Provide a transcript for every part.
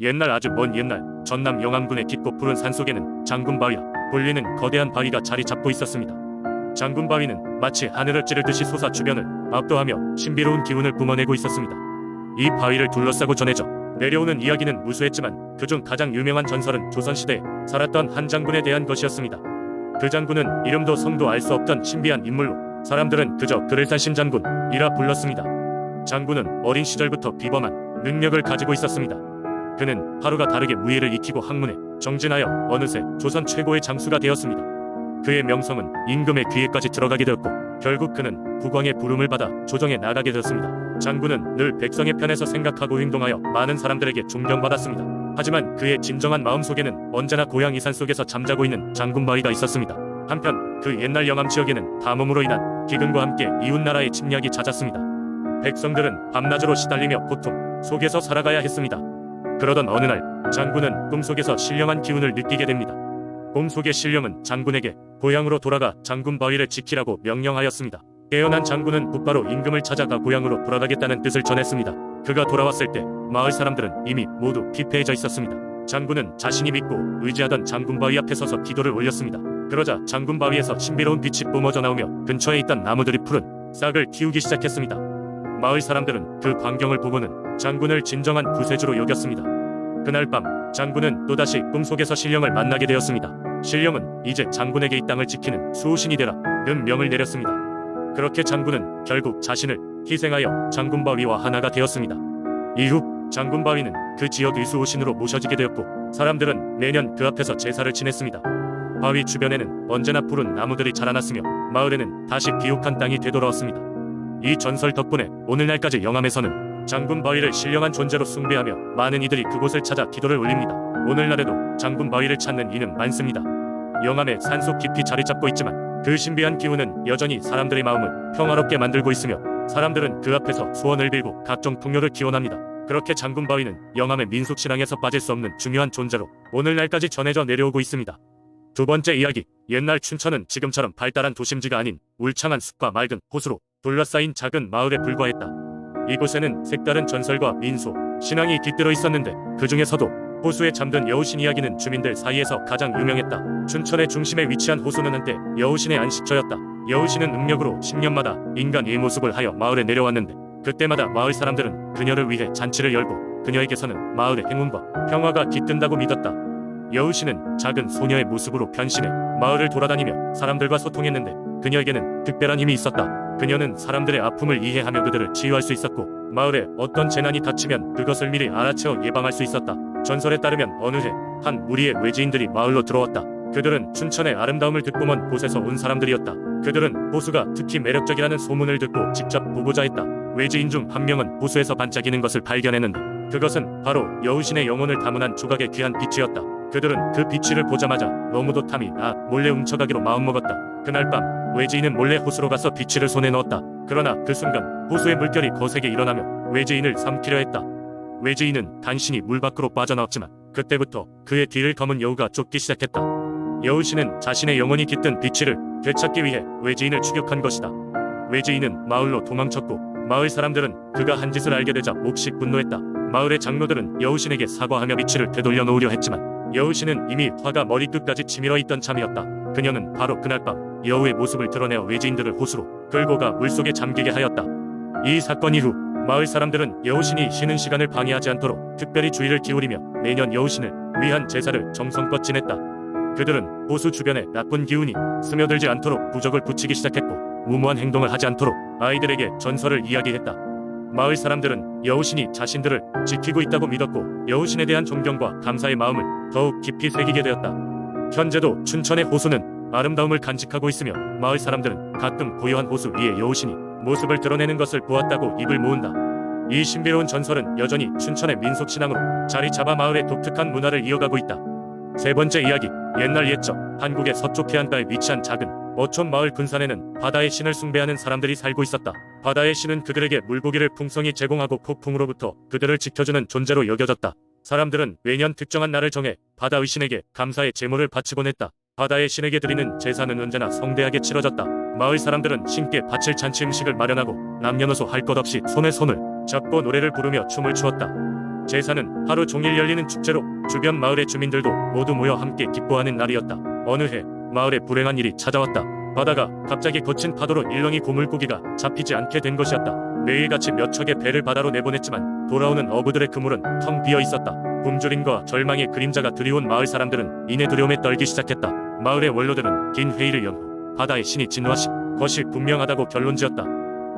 옛날 아주 먼 옛날 전남 영암군의 깊고 푸른 산속에는 장군바위라 불리는 거대한 바위가 자리 잡고 있었습니다. 장군바위는 마치 하늘을 찌르듯이 솟아 주변을 압도하며 신비로운 기운을 뿜어내고 있었습니다. 이 바위를 둘러싸고 전해져 내려오는 이야기는 무수했지만 그중 가장 유명한 전설은 조선시대에 살았던 한 장군에 대한 것이었습니다. 그 장군은 이름도 성도 알 수 없던 신비한 인물로 사람들은 그저 그를 산 신장군이라 불렀습니다. 장군은 어린 시절부터 비범한 능력을 가지고 있었습니다. 그는 하루가 다르게 무예를 익히고 학문에 정진하여 어느새 조선 최고의 장수가 되었습니다. 그의 명성은 임금의 귀에까지 들어가게 되었고 결국 그는 국왕의 부름을 받아 조정에 나가게 되었습니다. 장군은 늘 백성의 편에서 생각하고 행동하여 많은 사람들에게 존경받았습니다. 하지만 그의 진정한 마음속에는 언제나 고향 이산 속에서 잠자고 있는 장군 바위가 있었습니다. 한편 그 옛날 영암 지역에는 가뭄으로 인한 기근과 함께 이웃 나라의 침략이 잦았습니다. 백성들은 밤낮으로 시달리며 고통 속에서 살아가야 했습니다. 그러던 어느 날 장군은 꿈속에서 신령한 기운을 느끼게 됩니다. 꿈속의 신령은 장군에게 고향으로 돌아가 장군 바위를 지키라고 명령하였습니다. 깨어난 장군은 곧바로 임금을 찾아가 고향으로 돌아가겠다는 뜻을 전했습니다. 그가 돌아왔을 때 마을 사람들은 이미 모두 피폐해져 있었습니다. 장군은 자신이 믿고 의지하던 장군 바위 앞에 서서 기도를 올렸습니다. 그러자 장군 바위에서 신비로운 빛이 뿜어져 나오며 근처에 있던 나무들이 푸른 싹을 틔우기 시작했습니다. 마을 사람들은 그 광경을 보고는 장군을 진정한 구세주로 여겼습니다. 그날 밤 장군은 또다시 꿈속에서 신령을 만나게 되었습니다. 신령은 이제 장군에게 이 땅을 지키는 수호신이 되라 는 명을 내렸습니다. 그렇게 장군은 결국 자신을 희생하여 장군 바위와 하나가 되었습니다. 이후 장군 바위는 그 지역 의수호신으로 모셔지게 되었고 사람들은 매년 그 앞에서 제사를 지냈습니다. 바위 주변에는 언제나 푸른 나무들이 자라났으며 마을에는 다시 비옥한 땅이 되돌아왔습니다. 이 전설 덕분에 오늘날까지 영암에서는 장군 바위를 신령한 존재로 숭배하며 많은 이들이 그곳을 찾아 기도를 올립니다. 오늘날에도 장군 바위를 찾는 이는 많습니다. 영암의 산속 깊이 자리 잡고 있지만 그 신비한 기운은 여전히 사람들의 마음을 평화롭게 만들고 있으며 사람들은 그 앞에서 소원을 빌고 각종 풍요를 기원합니다. 그렇게 장군 바위는 영암의 민속 신앙에서 빠질 수 없는 중요한 존재로 오늘날까지 전해져 내려오고 있습니다. 두 번째 이야기 옛날 춘천은 지금처럼 발달한 도심지가 아닌 울창한 숲과 맑은 호수로 둘러싸인 작은 마을에 불과했다. 이곳에는 색다른 전설과 민속, 신앙이 깃들어 있었는데 그 중에서도 호수에 잠든 여우신 이야기는 주민들 사이에서 가장 유명했다. 춘천의 중심에 위치한 호수는 한때 여우신의 안식처였다. 여우신은 음력으로 10년마다 인간 의 모습을 하여 마을에 내려왔는데 그때마다 마을 사람들은 그녀를 위해 잔치를 열고 그녀에게서는 마을의 행운과 평화가 깃든다고 믿었다. 여우신은 작은 소녀의 모습으로 변신해 마을을 돌아다니며 사람들과 소통했는데 그녀에게는 특별한 힘이 있었다. 그녀는 사람들의 아픔을 이해하며 그들을 치유할 수 있었고 마을에 어떤 재난이 닥치면 그것을 미리 알아채어 예방할 수 있었다. 전설에 따르면 어느 해 한 무리의 외지인들이 마을로 들어왔다. 그들은 춘천의 아름다움을 듣고 먼 곳에서 온 사람들이었다. 그들은 호수가 특히 매력적이라는 소문을 듣고 직접 보고자 했다. 외지인 중 한 명은 호수에서 반짝이는 것을 발견했는데 그것은 바로 여우신의 영혼을 담은한 조각의 귀한 빛이었다. 그들은 그 빛을 보자마자 너무도 탐이 나 몰래 훔쳐가기로 마음먹었다. 그날 밤 외지인은 몰래 호수로 가서 빛을 손에 넣었다. 그러나 그 순간 호수의 물결이 거세게 일어나며 외지인을 삼키려 했다. 외지인은 간신히 물 밖으로 빠져나왔지만 그때부터 그의 뒤를 검은 여우가 쫓기 시작했다. 여우씨는 자신의 영혼이 깃든 비치를 되찾기 위해 외지인을 추격한 것이다. 외지인은 마을로 도망쳤고 마을 사람들은 그가 한 짓을 알게 되자 몹시 분노했다. 마을의 장로들은 여우신에게 사과하며 비치를 되돌려 놓으려 했지만 여우신은 이미 화가 머리끝까지 치밀어 있던 참이었다. 그녀는 바로 그날 밤 여우의 모습을 드러내어 외지인들을 호수로 끌고 가 물속에 잠기게 하였다. 이 사건 이후 마을 사람들은 여우신이 쉬는 시간을 방해하지 않도록 특별히 주의를 기울이며 매년 여우신을 위한 제사를 정성껏 지냈다. 그들은 호수 주변에 나쁜 기운이 스며들지 않도록 부적을 붙이기 시작했고 무모한 행동을 하지 않도록 아이들에게 전설을 이야기했다. 마을 사람들은 여우신이 자신들을 지키고 있다고 믿었고 여우신에 대한 존경과 감사의 마음을 더욱 깊이 새기게 되었다. 현재도 춘천의 호수는 아름다움을 간직하고 있으며 마을 사람들은 가끔 고요한 호수 위에 여우신이 모습을 드러내는 것을 보았다고 입을 모은다. 이 신비로운 전설은 여전히 춘천의 민속 신앙으로 자리 잡아 마을의 독특한 문화를 이어가고 있다. 세 번째 이야기 옛날 옛적 한국의 서쪽 해안가에 위치한 작은 어촌 마을 근산에는 바다의 신을 숭배하는 사람들이 살고 있었다. 바다의 신은 그들에게 물고기를 풍성히 제공하고 폭풍으로부터 그들을 지켜주는 존재로 여겨졌다. 사람들은 매년 특정한 날을 정해 바다의 신에게 감사의 제물을 바치곤 했다. 바다의 신에게 드리는 제사는 언제나 성대하게 치러졌다. 마을 사람들은 신께 바칠 잔치 음식을 마련하고 남녀노소 할 것 없이 손에 손을 잡고 노래를 부르며 춤을 추었다. 제사는 하루 종일 열리는 축제로 주변 마을의 주민들도 모두 모여 함께 기뻐하는 날이었다. 어느 해 마을에 불행한 일이 찾아왔다. 바다가 갑자기 거친 파도로 일렁이 고물고기가 잡히지 않게 된 것이었다. 매일같이 몇 척의 배를 바다로 내보냈지만 돌아오는 어부들의 그물은 텅 비어 있었다. 굶주림과 절망의 그림자가 드리운 마을 사람들은 이내 두려움에 떨기 시작했다. 마을의 원로들은 긴 회의를 연후 바다의 신이 진화시 것이 분명하다고 결론지었다.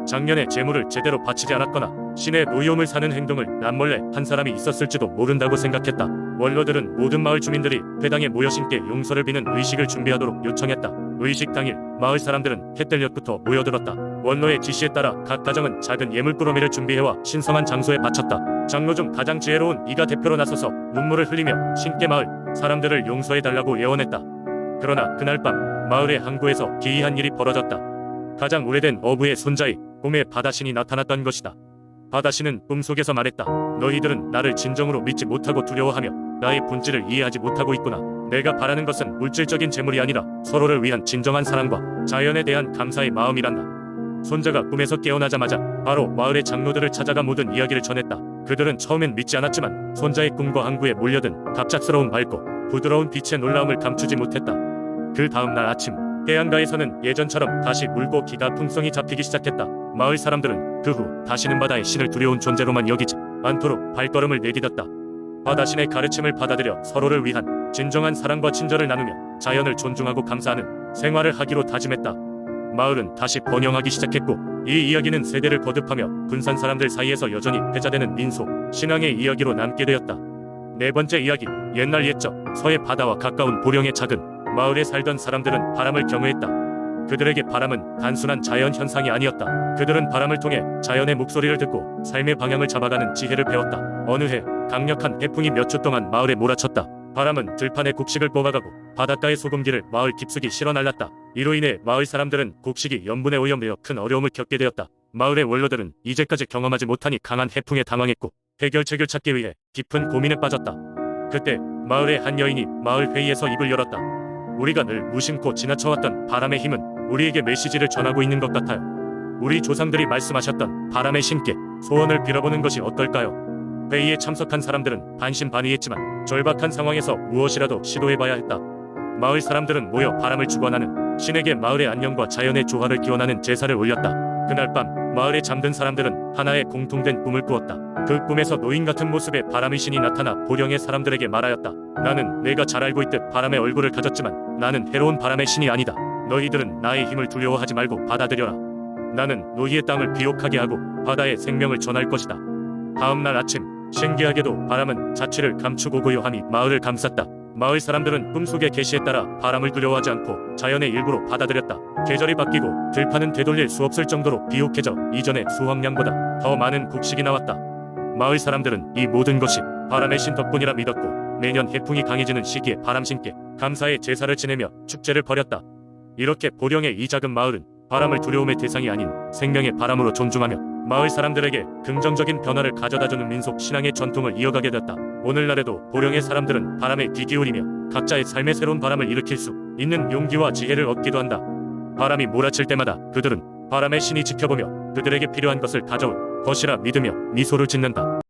작년에 재물을 제대로 바치지 않았거나 신의 노여움을 사는 행동을 남몰래 한 사람이 있었을지도 모른다고 생각했다. 원로들은 모든 마을 주민들이 회당에 모여 신께 용서를 비는 의식을 준비하도록 요청했다. 의식 당일 마을 사람들은 해뜰녘부터 모여들었다. 원로의 지시에 따라 각 가정은 작은 예물 꾸러미를 준비해와 신성한 장소에 바쳤다. 장로 중 가장 지혜로운 이가 대표로 나서서 눈물을 흘리며 신께 마을 사람들을 용서해달라고 예언했다. 그러나 그날 밤 마을의 항구에서 기이한 일이 벌어졌다. 가장 오래된 어부의 손자의 꿈에 바다신이 나타났던 것이다. 바다신은 꿈속에서 말했다. 너희들은 나를 진정으로 믿지 못하고 두려워하며 나의 본질을 이해하지 못하고 있구나. 내가 바라는 것은 물질적인 재물이 아니라 서로를 위한 진정한 사랑과 자연에 대한 감사의 마음이란다. 손자가 꿈에서 깨어나자마자 바로 마을의 장로들을 찾아가 모든 이야기를 전했다. 그들은 처음엔 믿지 않았지만 손자의 꿈과 항구에 몰려든 갑작스러운 밝고 부드러운 빛의 놀라움을 감추지 못했다. 그 다음 날 아침 해안가에서는 예전처럼 다시 물고 기가 풍성이 잡히기 시작했다. 마을 사람들은 그 후 다시는 바다의 신을 두려운 존재로만 여기지 않도록 발걸음을 내디뎠다. 바다신의 가르침을 받아들여 서로를 위한 진정한 사랑과 친절을 나누며 자연을 존중하고 감사하는 생활을 하기로 다짐했다. 마을은 다시 번영하기 시작했고 이 이야기는 세대를 거듭하며 군산 사람들 사이에서 여전히 회자되는 민속, 신앙의 이야기로 남게 되었다. 네 번째 이야기, 옛날 옛적 서해 바다와 가까운 보령의 작은 마을에 살던 사람들은 바람을 경외했다. 그들에게 바람은 단순한 자연 현상이 아니었다. 그들은 바람을 통해 자연의 목소리를 듣고 삶의 방향을 잡아가는 지혜를 배웠다. 어느 해 강력한 해풍이 몇 주 동안 마을에 몰아쳤다. 바람은 들판에 곡식을 뽑아가고 바닷가의 소금기를 마을 깊숙이 실어 날랐다. 이로 인해 마을 사람들은 곡식이 염분에 오염되어 큰 어려움을 겪게 되었다. 마을의 원로들은 이제까지 경험하지 못하니 강한 해풍에 당황했고 해결책을 찾기 위해 깊은 고민에 빠졌다. 그때 마을의 한 여인이 마을 회의에서 입을 열었다. 우리가 늘 무심코 지나쳐왔던 바람의 힘은 우리에게 메시지를 전하고 있는 것 같아요. 우리 조상들이 말씀하셨던 바람의 신께 소원을 빌어보는 것이 어떨까요? 회의에 참석한 사람들은 반신반의했지만 절박한 상황에서 무엇이라도 시도해봐야 했다. 마을 사람들은 모여 바람을 축원하는 신에게 마을의 안녕과 자연의 조화를 기원하는 제사를 올렸다. 그날 밤 마을에 잠든 사람들은 하나의 공통된 꿈을 꾸었다. 그 꿈에서 노인 같은 모습의 바람의 신이 나타나 보령의 사람들에게 말하였다. 나는 내가 잘 알고 있듯 바람의 얼굴을 가졌지만 나는 해로운 바람의 신이 아니다. 너희들은 나의 힘을 두려워하지 말고 받아들여라. 나는 너희의 땅을 비옥하게 하고 바다에 생명을 전할 것이다. 다음 날 아침 신기하게도 바람은 자취를 감추고 고요함이 마을을 감쌌다. 마을 사람들은 꿈속의 계시에 따라 바람을 두려워하지 않고 자연의 일부로 받아들였다. 계절이 바뀌고 들판은 되돌릴 수 없을 정도로 비옥해져 이전의 수확량보다 더 많은 곡식이 나왔다. 마을 사람들은 이 모든 것이 바람의 신 덕분이라 믿었고 매년 해풍이 강해지는 시기에 바람신께 감사의 제사를 지내며 축제를 벌였다. 이렇게 보령의 이 작은 마을은 바람을 두려움의 대상이 아닌 생명의 바람으로 존중하며 마을 사람들에게 긍정적인 변화를 가져다주는 민속 신앙의 전통을 이어가게 됐다. 오늘날에도 보령의 사람들은 바람에 귀 기울이며 각자의 삶의 새로운 바람을 일으킬 수 있는 용기와 지혜를 얻기도 한다. 바람이 몰아칠 때마다 그들은 바람의 신이 지켜보며 그들에게 필요한 것을 가져올 것이라 믿으며 미소를 짓는다.